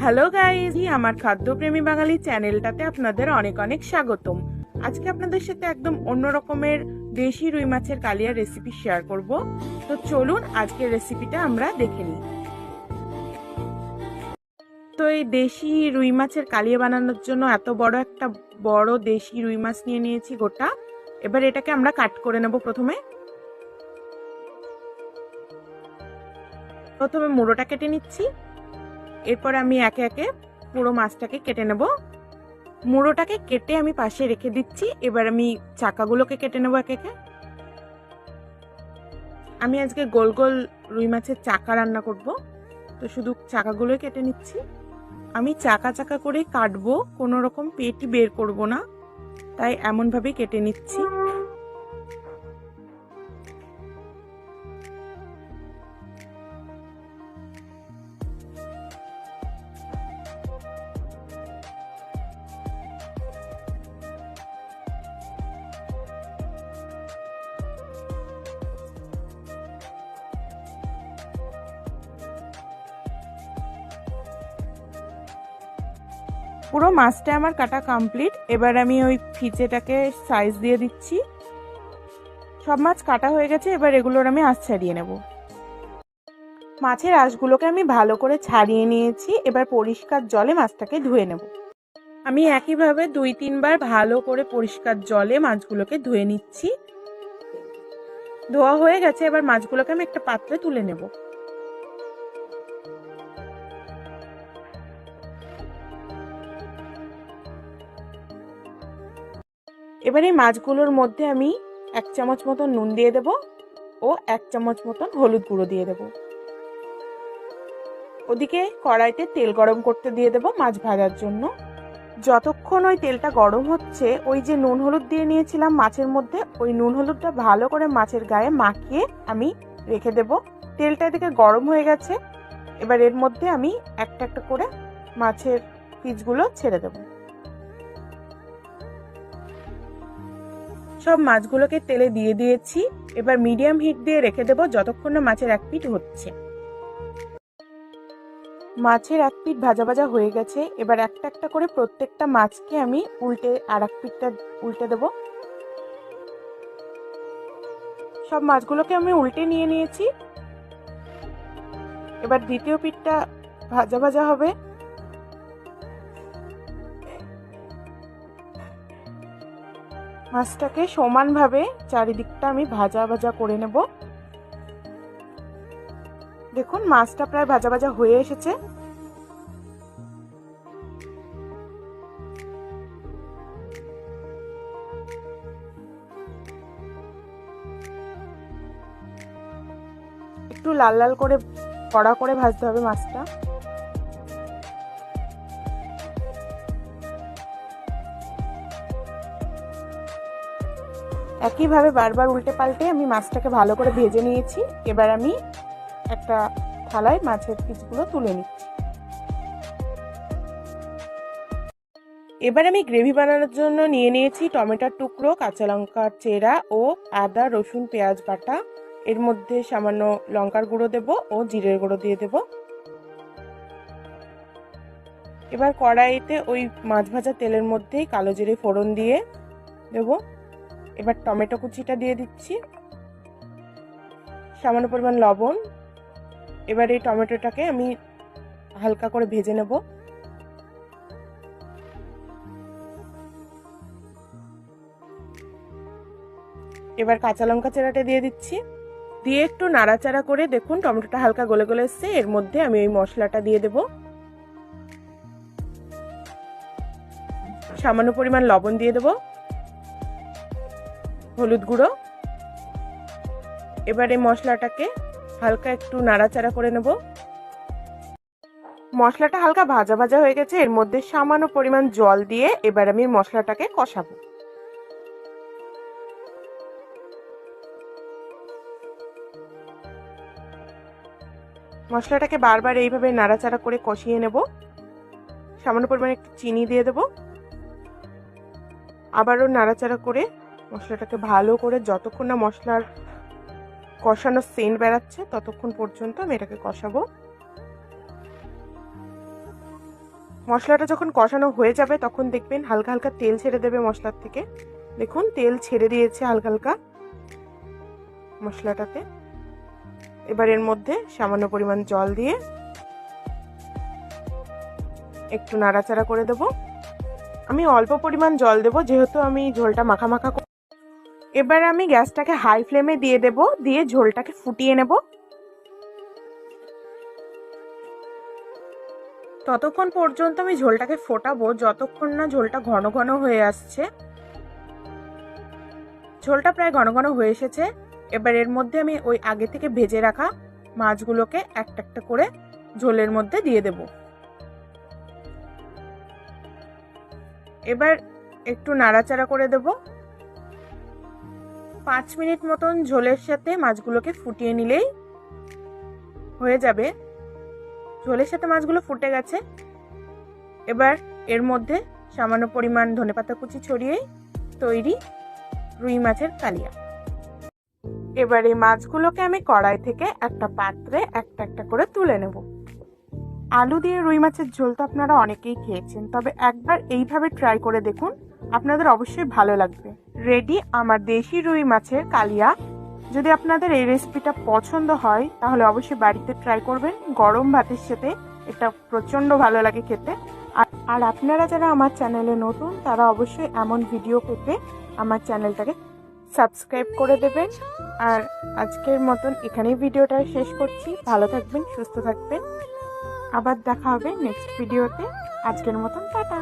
Hello guys আমার খাদ্যপ্রেমী বাঙালি চ্যানেলটাতে আপনাদের অনেক অনেক স্বাগতম। আজকে আপনাদের সাথে একদম অন্য রকমের দেশি রুই মাছের কালিয়া রেসিপি শেয়ার করব। তো চলুন আজকের রেসিপিটা আমরা দেখে নিই। তো এই দেশি রুই মাছের কালিয়া বানানোর জন্য এত বড় একটা বড় দেশি রুই মাছ নিয়ে নিয়েছি গোটা। এবার এটাকে আমরা কাট করে নেব প্রথমে। প্রথমে মুড়োটা কেটে নিচ্ছি। এরপর আমি একে একে পুরো মাছটাকে কেটে নেব। মুড়োটাকে কেটে আমি পাশে রেখে দিচ্ছি। এবার আমি চাকাগুলোকে কেটে নেব একে একে। আমি আজকে গোল গোল রুই মাছের চাকা রান্না করব। তো শুধু চাকাগুলোই কেটে নিচ্ছি। আমি চাকা চাকা করে কাটবো, কোনো রকম পেটি বের করব না। তাই এমনভাবেই কেটে নিচ্ছি। পুরো মাছটা আমার কাটা কমপ্লিট এবার আমি ওই ফিচেটাকে সাইজ দিয়ে দিচ্ছি। সব মাছ কাটা হয়ে গেছে, এবার এগুলোর আমি আঁশ ছাড়িয়ে নেব। মাছের আঁশগুলোকে আমি ভালো করে ছাড়িয়ে নিয়েছি, এবার পরিষ্কার জলে মাছটাকে ধুয়ে নেব। আমি একইভাবে দুই তিনবার ভালো করে পরিষ্কার জলে মাছগুলোকে ধুয়ে নিচ্ছি। ধোয়া হয়ে গেছে, এবার মাছগুলোকে আমি একটা পাত্রে তুলে নেব। এবার মাছগুলোর মধ্যে আমি এক চামচ মতন নুন দিয়ে দেব ও এক চামচ মতন হলুদ গুঁড়ো দিয়ে দেব। ওদিকে কড়াইতে তেল গরম করতে দিয়ে দেব মাছ ভাজার জন্য। যতক্ষণ ওই তেলটা গরম হচ্ছে, ওই যে নুন হলুদ দিয়ে নিয়েছিলাম মাছের মধ্যে, ওই নুন হলুদটা ভালো করে মাছের গায়ে মাখিয়ে আমি রেখে দেব। তেলটা এদিকে গরম হয়ে গেছে, এবার এর মধ্যে আমি একটা একটা করে মাছের পিসগুলো ছেড়ে দেবো। সব মাছগুলোকে তেলে দিয়ে দিয়েছি। এবার মিডিয়াম হিট দিয়ে রেখে দেবো যতক্ষণ না মাছের এক পিঠ হচ্ছে। মাছের এক পিঠ ভাজা ভাজা হয়ে গেছে। এবার একটা একটা করে প্রত্যেকটা মাছকে আমি উল্টে আর এক পিঠটা উল্টে দেব। সব মাছগুলোকে আমি উল্টে নিয়ে নিয়েছি। এবার দ্বিতীয় পিঠটা ভাজা ভাজা হবে। মাছটাকে সমানভাবে চারিদিকটা আমি ভাজা ভাজা করে নেব। দেখুন, মাছটা প্রায় ভাজা ভাজা হয়ে এসেছে। একটু লাল লাল করে কড়া করে ভাজতে হবে মাছটা। একইভাবে বারবার উল্টে পাল্টে আমি মাছটাকে ভালো করে ভেজে নিয়েছি। এবার আমি একটা থালায় মাছের পিসগুলো তুলে নিচ্ছি। এবার আমি গ্রেভি বানানোর জন্য নিয়ে নিয়েছি টমেটোর টুকরো, কাঁচা লঙ্কার চেরা ও আদা, রসুন, পেঁয়াজ বাটা। এর মধ্যে সামান্য লঙ্কার গুঁড়ো দেব ও জিরের গুঁড়ো দিয়ে দেব। এবার কড়াইতে ওই মাছ ভাজা তেলের মধ্যেই কালো জিরে ফোড়ন দিয়ে দেবো। এবার টমেটো কুচিটা দিয়ে দিচ্ছি। সামান্য পরিমাণ লবণ। এবার এই টমেটোটাকে আমি হালকা করে ভেজে নেব। এবার কাঁচা লঙ্কা চেরাটা দিয়ে দিচ্ছি। দিয়ে একটু নাড়াচাড়া করে দেখুন টমেটোটা হালকা গলে গলে এসছে। এর মধ্যে আমি ওই মশলাটা দিয়ে দেব। সামান্য পরিমাণ লবণ দিয়ে দেবো। হলুদ গুঁড়ো। এবারে মশলাটাকে হালকা একটু নাড়াচাড়া করে নেব। মশলাটা হালকা ভাজা ভাজা হয়ে গেছে। এর মধ্যে সামান্য পরিমাণ জল দিয়ে এবার আমি মশলাটাকে কষাবো। মশলাটাকে বারবার এইভাবে নাড়াচাড়া করে কষিয়ে নেব। সামান্য পরিমাণে একটু চিনি দিয়ে দেব। আবারও নাড়াচাড়া করে মশলাটাকে ভালো করে যতক্ষণ না মশলার কষানো সেন্ট বেড়াচ্ছে, ততক্ষণ পর্যন্ত আমি এটাকে কষাবো। মশলাটা যখন কষানো হয়ে যাবে, তখন দেখবেন হালকা হালকা তেল ছেড়ে দেবে মশলার থেকে। দেখুন, তেল ছেড়ে দিয়েছে হালকা হালকা মশলাটাতে। এবার এর মধ্যে সামান্য পরিমাণ জল দিয়ে একটু নাড়াচাড়া করে দেব। আমি অল্প পরিমাণ জল দেব, যেহেতু আমি ঝোলটা মাখা মাখা এবার আমি গ্যাসটাকে হাই ফ্লেমে দিয়ে দেব, দিয়ে ঝোলটাকে ফুটিয়ে নেব। ততক্ষণ পর্যন্ত আমি ঝোলটাকে ফোটাবো, যতক্ষণ না ঝোলটা ঘন ঘন হয়ে আসছে। ঝোলটা প্রায় ঘন ঘন হয়ে এসেছে। এবার এর মধ্যে আমি ওই আগে থেকে ভেজে রাখা মাছগুলোকে একটা একটা করে ঝোলের মধ্যে দিয়ে দেব। এবার একটু নাড়াচাড়া করে দেব। পাঁচ মিনিট মতন ঝোলের সাথে মাছগুলোকে ফুটিয়ে নিলেই হয়ে যাবে। ঝোলের সাথে মাছগুলো ফুটে গেছে। এবার এর মধ্যে সামান্য পরিমাণ ধনেপাতা কুচি ছড়িয়ে তৈরি রুই মাছের কালিয়া। এবার এই মাছগুলোকে আমি কড়াই থেকে একটা পাত্রে একটা একটা করে তুলে নেব। আলু দিয়ে রুই মাছের ঝোল তো আপনারা অনেকেই খেয়েছেন, তবে একবার এইভাবে ট্রাই করে দেখুন, আপনাদের অবশ্যই ভালো লাগবে। রেডি আমার দেশি রুই মাছের কালিয়া। যদি আপনাদের এই রেসিপিটা পছন্দ হয়, তাহলে অবশ্যই বাড়িতে ট্রাই করবেন, গরম ভাতের সাথে। এটা প্রচণ্ড ভালো লাগে খেতে। আর আপনারা যারা আমার চ্যানেলে নতুন, তারা অবশ্যই এমন ভিডিও পেতে আমার চ্যানেলটাকে সাবস্ক্রাইব করে দেবেন। আর আজকের মতন এখানেই ভিডিওটা শেষ করছি। ভালো থাকবেন, সুস্থ থাকবেন। আবার দেখা হবে নেক্সট ভিডিওতে আজকের মতন টাটা।